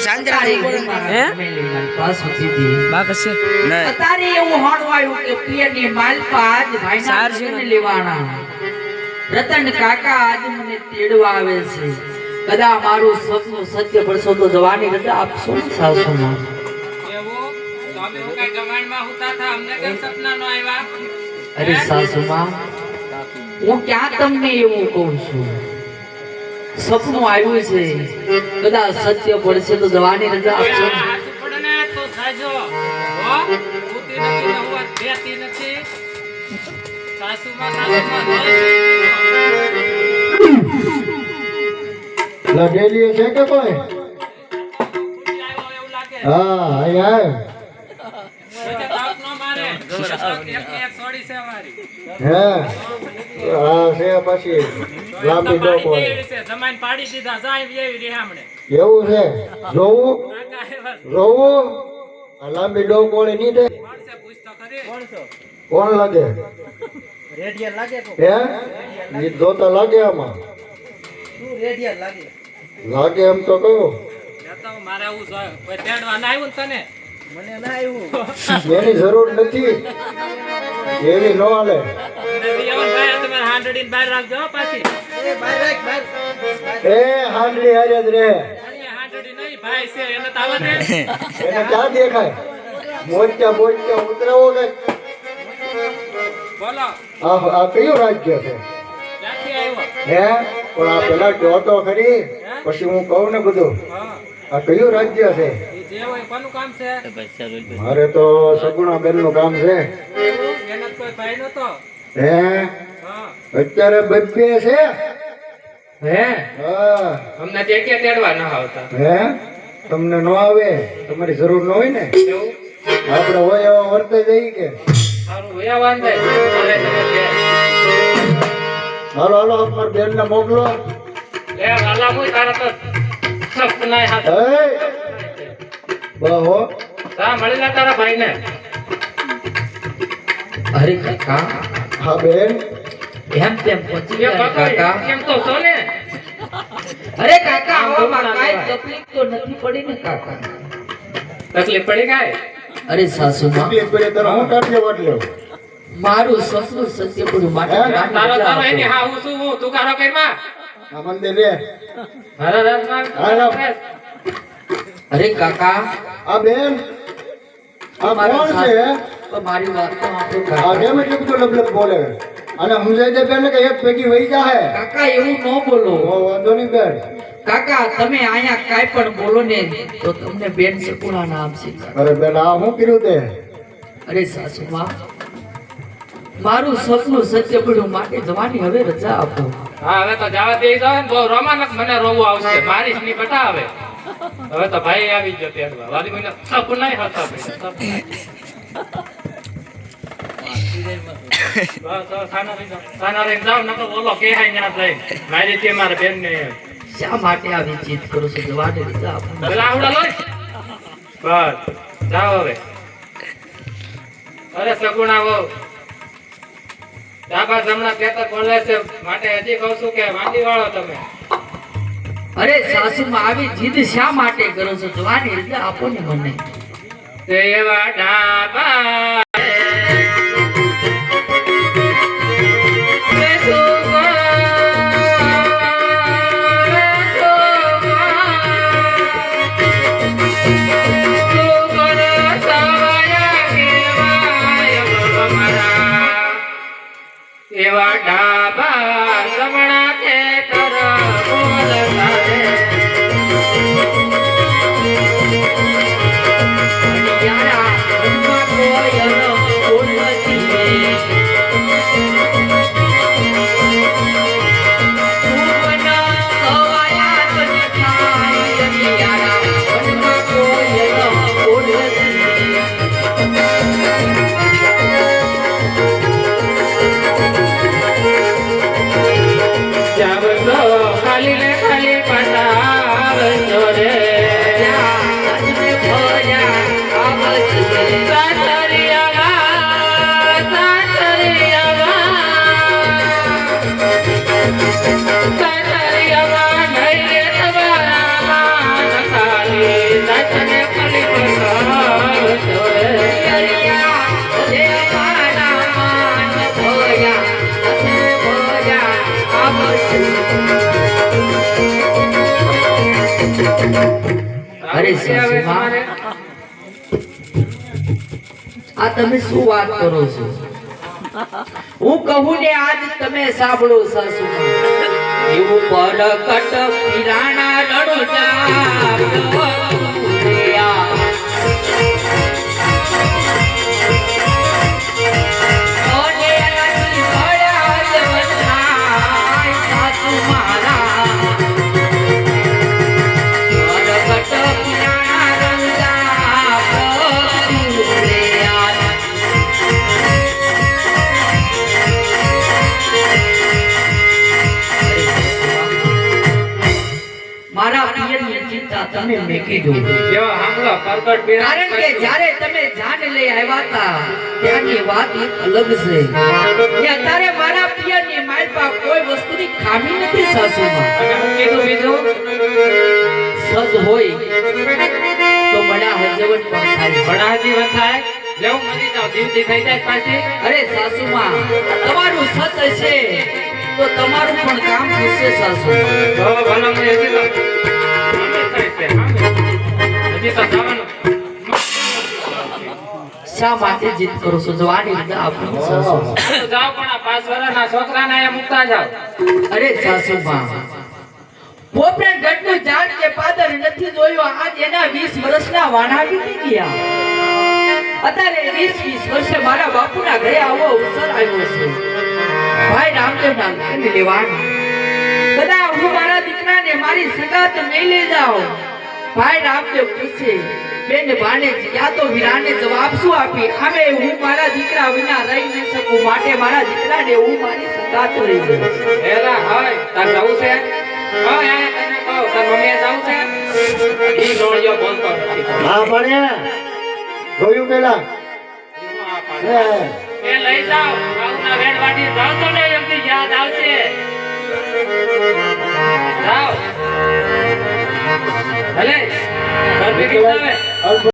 તારી ઘરમાં હે? મેલી માલપા સુધી દી. બા કશે નહીં. તારે એવું હળવાયું કે પિયરની માલપા આજ ભાઈના સાર છે લગ્ન ને? લેવાના. રતન કાકા આજ મને તેડવા આવે છે. કદા મારું સપનું સત્ય પડશો તો જવાની રજા આપશો ને સાસુમાં? અરે સાસુમાં હું ક્યાં તમને એવું કહું છું? સપનું આવ્યું છે. કદાચ સત્ય પડશે તો જવાની રજા આપશો. લડેલી છે કે કોઈ? ઉતી આવ્યો એવું લાગે હા આય હે? હા છે પછી લાંબી ડોકો જમાઈને પાડી દીધા જાય એવી રેહામણે એવું છે? જોવું જોવું લાંબી ડોક નહીં દે કોણ લાગે? રેડિયન લાગે તો હે? જોતા લાગે આમાં. શું રેડિયન લાગે? લાગે એમ તો કહું. મારે આવું કોઈ તેડવા ના આવ્યું ને તને? મને ના આવ્યું એની જરૂર નથી એવી નો હાલે. એ બહાર રાખ બહાર. એ હાંડલી હારે જ રે અહીંયા હાંડડી નહીં ભાઈ છે એને તો આવવા દે. એને ક્યાં દેખાય? મોચ્યા મોચ્યા ઉતરાવો કઈ બોલો. આ આ કયું રાજ્ય છે? હે? પણ આ પેલા કહો તો ખરી પછી હું કહું ને બધું. આ કયું રાજ્ય છે? જે હોય કોનું કામ છે? મારે તો સગુણા બેનનું કામ છે. એને કોઈ ભાઈ નતો હે? અત્યારે બબ્બે છે. હે? હા. અમને તે કે તેડવા ના આવતા. હે? તમને ન આવે? તમારી જરૂર ન હોય ને? આપણે હોય એવા વર્તે જઈ કે. હાલો હાલો અમાર બેન ને મોકલો તારા તો હે? બહો તા મળી તારા ભાઈને. અરે કાકા. હા બેન. એમ તેમ પહોંચી ગયા કાકા કાકા. એમ તો છો ને. અરે કાકા આવામાં કાંઈ તકલીફ તો નથી પડી ને કાકા. તકલીફ પડી ગઈ અરે સાસુમાં. તકલીફ પડે તારે હું કાઢી મારું સસલું સત્ય પડ્યું માટે હે? તારો તારો એની હા હું શું હું? તું કારો કઈ માં આ મંદિર રે. હરે. અરે કાકા આ બેન આ મારા કોણ છે? તો મારી વાત તો આપો આ કાકા કેમ એટલું લબલબ બોલે. અને સમજાય દે બેન કે એક ભેગી વહી જાહે? કાકા એવું ન બોલો. ઓ વાંધો નહીં બેન. કાકા તમે અહીંયા કાંઈ પણ બોલો ને તો તમને બેન સકુણા નામ છે અરે બેન આ હું કર્યું તે? અરે સાસુમાં મારું સપનું સત્ય પડ્યું માટે જવાની હવે રજા આપો. હા હવે તો જવા દે જાવ ને બહુ રોમાનક મને રોવું આવશે મારી ની બતા હવે. હવે તો ભાઈ આવી ગયો તેડવા વાલી કોઈને હાય ન્યા મારી તે મારા બેન માટે આપો. બસ, જાઓ હવે. અરે સગુણા વહુ ડાબા જમણા બોલે છે. માટે હજી કહું છું કે માંડી વાળો તમે. અરે સાસુમાં આવી જીદ શા માટે કરો છો? જવાની એટલે આપો ને મને દેવા ડાબા આ તમે શું વાત કરો છો? હું કહું ને આજ તમે સાંભળો સાસુમાં એવું પરકટ પીરાણા સાસુ મારા કારણ કે જ્યારે તમે જાન લઈ આવ્યા હતા ત્યાંની વાત અલગ છે. કે અત્યારે મારા પિયરની માલપા કોઈ વસ્તુની ખામી નથી સાસુમાં. કીધું? બીજું સજ હોય તો બડા હજવટ પણ થાય. ભણાજી થાય? લેવું મરી જાવ જીવતી થઈ જાય પાછી. અરે સાસુમાં તમારું સત હશે તો તમારું પણ કામ થશે સાસુ ભલા મને હજી તો છે. હજી તો જવાનું. શા માટે જીત કરો છો? જો આની રીતે ને સાસુ જાઓ પણ આ પાંચ વર્ષના છોકરાને અહીંયા મૂકતા જાઓ. અરે સાસુમાં. પોપરે ગઢનું ઝાડ કે પાદર નથી જોયો. આજ એના 20 વર્ષના વાણા વીતી ગયા. અત્યારે 20 20 વર્ષે મારા બાપુના ઘરે આવો અવસર આવ્યો છે. ભાઈ રામદેવ નામ લેવાનું? કદાચ હું મારા દીકરાને મારી સગાત મેલી લઈ જાઉં. ભાઈ રામદેવ પૂછે બેન ભાણે યા તો વીરાને જવાબ શું આપી? અમે હું મારા દીકરા વિના રહી ન શકું માટે મારા દીકરાને હું મારી સત્તા લઈ જઈશ એલા હોય તાર જવું છે? હોય આયા તને કહો તાર મમ્મીએ જવું છે? ઈ નોળિયો બોલતો નથી હા પણ જોયું પેલા? હું આ પાડું. હે એ લઈ જાઓ બાઉના વેડવાડી જાવ તો ને એમની યાદ આવશે. જાઓ. ભલે.